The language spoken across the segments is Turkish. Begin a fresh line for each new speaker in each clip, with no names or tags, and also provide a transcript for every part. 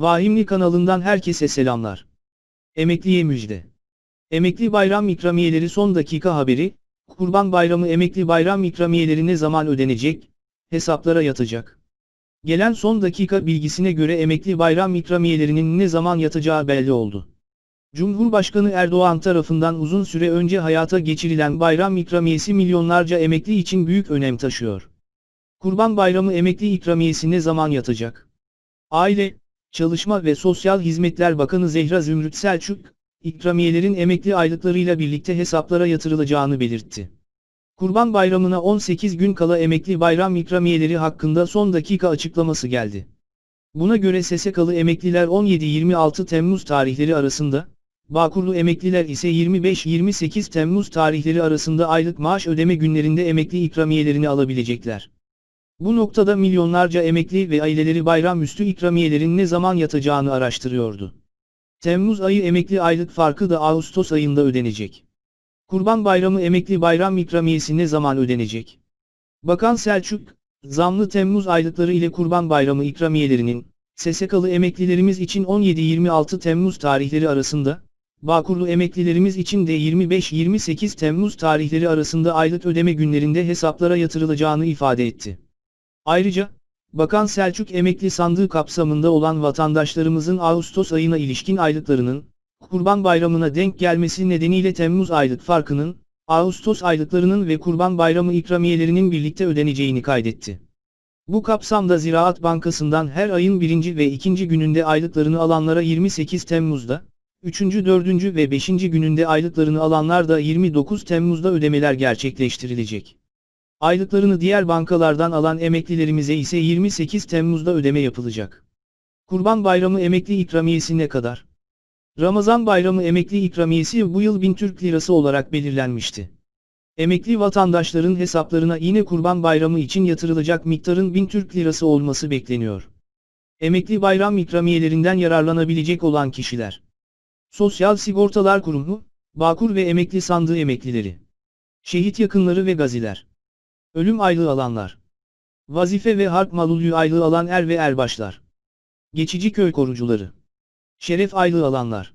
Vahimli kanalından herkese selamlar. Emekliye müjde. Emekli bayram ikramiyeleri son dakika haberi, Kurban Bayramı emekli bayram ikramiyeleri ne zaman ödenecek, hesaplara yatacak. Gelen son dakika bilgisine göre emekli bayram ikramiyelerinin ne zaman yatacağı belli oldu. Cumhurbaşkanı Erdoğan tarafından uzun süre önce hayata geçirilen bayram ikramiyesi milyonlarca emekli için büyük önem taşıyor. Kurban Bayramı emekli ikramiyesi ne zaman yatacak? Aile, Çalışma ve Sosyal Hizmetler Bakanı Zehra Zümrüt Selçuk, ikramiyelerin emekli aylıklarıyla birlikte hesaplara yatırılacağını belirtti. Kurban Bayramı'na 18 gün kala emekli bayram ikramiyeleri hakkında son dakika açıklaması geldi. Buna göre SSK'lı emekliler 17-26 Temmuz tarihleri arasında, Bağkurlu emekliler ise 25-28 Temmuz tarihleri arasında aylık maaş ödeme günlerinde emekli ikramiyelerini alabilecekler. Bu noktada milyonlarca emekli ve aileleri bayramüstü ikramiyelerin ne zaman yatacağını araştırıyordu. Temmuz ayı emekli aylık farkı da Ağustos ayında ödenecek. Kurban Bayramı emekli bayram ikramiyesi ne zaman ödenecek? Bakan Selçuk, zamlı Temmuz aylıkları ile Kurban Bayramı ikramiyelerinin, SSK'lı emeklilerimiz için 17-26 Temmuz tarihleri arasında, Bağkurlu emeklilerimiz için de 25-28 Temmuz tarihleri arasında aylık ödeme günlerinde hesaplara yatırılacağını ifade etti. Ayrıca, Bakan Selçuk emekli sandığı kapsamında olan vatandaşlarımızın Ağustos ayına ilişkin aylıklarının, Kurban Bayramı'na denk gelmesi nedeniyle Temmuz aylık farkının, Ağustos aylıklarının ve Kurban Bayramı ikramiyelerinin birlikte ödeneceğini kaydetti. Bu kapsamda Ziraat Bankası'ndan her ayın birinci ve ikinci gününde aylıklarını alanlara 28 Temmuz'da, 3. 4. ve 5. gününde aylıklarını alanlar da 29 Temmuz'da ödemeler gerçekleştirilecek. Aylıklarını diğer bankalardan alan emeklilerimize ise 28 Temmuz'da ödeme yapılacak. Kurban Bayramı emekli ikramiyesi ne kadar? Ramazan Bayramı emekli ikramiyesi bu yıl 1000 Türk Lirası olarak belirlenmişti. Emekli vatandaşların hesaplarına yine Kurban Bayramı için yatırılacak miktarın 1000 Türk Lirası olması bekleniyor. Emekli bayram ikramiyelerinden yararlanabilecek olan kişiler. Sosyal Sigortalar Kurumu, Bağkur ve Emekli Sandığı emeklileri. Şehit yakınları ve gaziler. Ölüm aylığı alanlar. Vazife ve harp malulü aylığı alan er ve erbaşlar. Geçici köy korucuları. Şeref aylığı alanlar.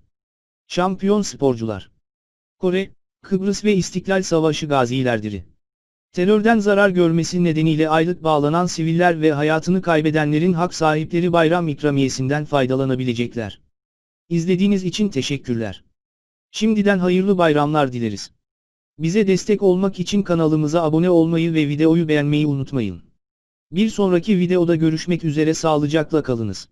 Şampiyon sporcular. Kore, Kıbrıs ve İstiklal Savaşı gazilerdir. Terörden zarar görmesi nedeniyle aylık bağlanan siviller ve hayatını kaybedenlerin hak sahipleri bayram ikramiyesinden faydalanabilecekler. İzlediğiniz için teşekkürler. Şimdiden hayırlı bayramlar dileriz. Bize destek olmak için kanalımıza abone olmayı ve videoyu beğenmeyi unutmayın. Bir sonraki videoda görüşmek üzere sağlıcakla kalınız.